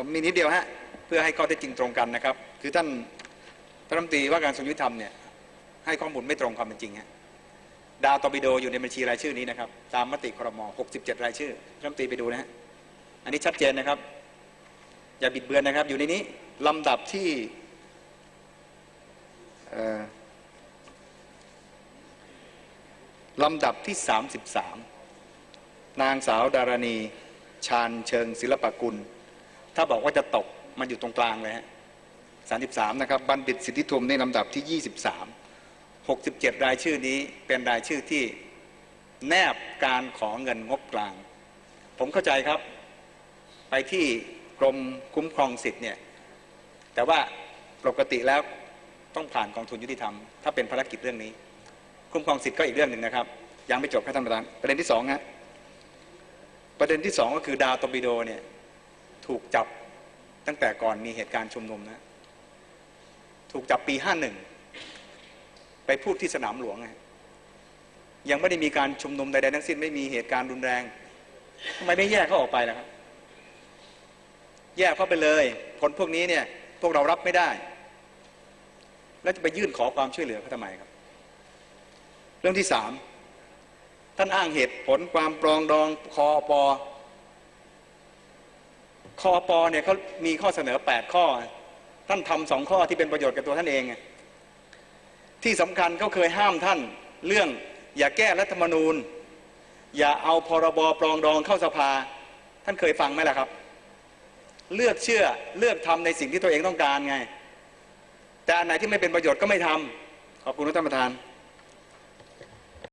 ผมมีนิดเดียวฮะเพื่อให้ข้อเท็จจริงตรงกันนะครับ คือท่านรัฐมนตรีว่าการกระทรวงยุติธรรมเนี่ยให้ข้อมูลไม่ตรงความเป็นจริงฮะดาวตอร์ปิโดอยู่ในบัญชีรายชื่อนี้นะครับ ตามมติครม 67 รายชื่อรัฐมนตรีไปดูนะฮะอันนี้ชัดเจนนะครับ อย่าบิดเบือนนะครับ อยู่ในนี้ลำดับที่ลำดับที่ 33 นางสาวดารณี ชาญเชิงศิลปกุล ถ้าบอกว่าจะตกมันอยู่ตรงกลางเลยฮะ33นะครับบัณฑิตสิทธิทุมในลำดับที่23 67รายชื่อนี้เป็นรายชื่อที่แนบการขอเงินงบกลาง ผมเข้าใจครับ ไปที่กรมคุ้มครองสิทธิ์เนี่ยแต่ว่าปกติแล้วต้องผ่านกองทุนยุติธรรม ถ้าเป็นภารกิจเรื่องนี้ คุ้มครองสิทธิ์ก็อีกเรื่องหนึ่งนะครับ ยังไม่จบครับท่านประธานประเด็นที่สองฮะประเด็นที่สองก็คือดาวตอร์ปิโดเนี่ย ถูกจับตั้งแต่ก่อนมีเหตุการณ์ชุมนุมนะถูกจับปีห้าหนึ่งไปพูดที่สนามหลวงไงยังไม่ได้มีการชุมนุมใดๆทั้งสิ้นไม่มีเหตุการณ์รุนแรงทำไมไม่แยกเขาออกไปล่ะครับ แยกเขาไปเลย คนพวกนี้เนี่ย พวกเรารับไม่ได้ แล้วจะไปยื่นขอความช่วยเหลือเขาทำไมครับ เรื่องที่สามท่านอ้างเหตุผลความปรองดองคอปอ คอปอเนี่ยเขามีข้อเสนอแปดข้อ ท่านทำสองข้อที่เป็นประโยชน์กับตัวท่านเองไงที่สำคัญเขาเคยห้ามท่านเรื่องอย่าแก้รัฐธรรมนูญ อย่าเอาพรบปรองดองเข้าสภา ท่านเคยฟังไหมล่ะครับ เลือกเชื่อเลือกทำในสิ่งที่ตัวเองต้องการไง แต่อันไหนที่ไม่เป็นประโยชน์ก็ไม่ทำขอบคุณท่านประธาน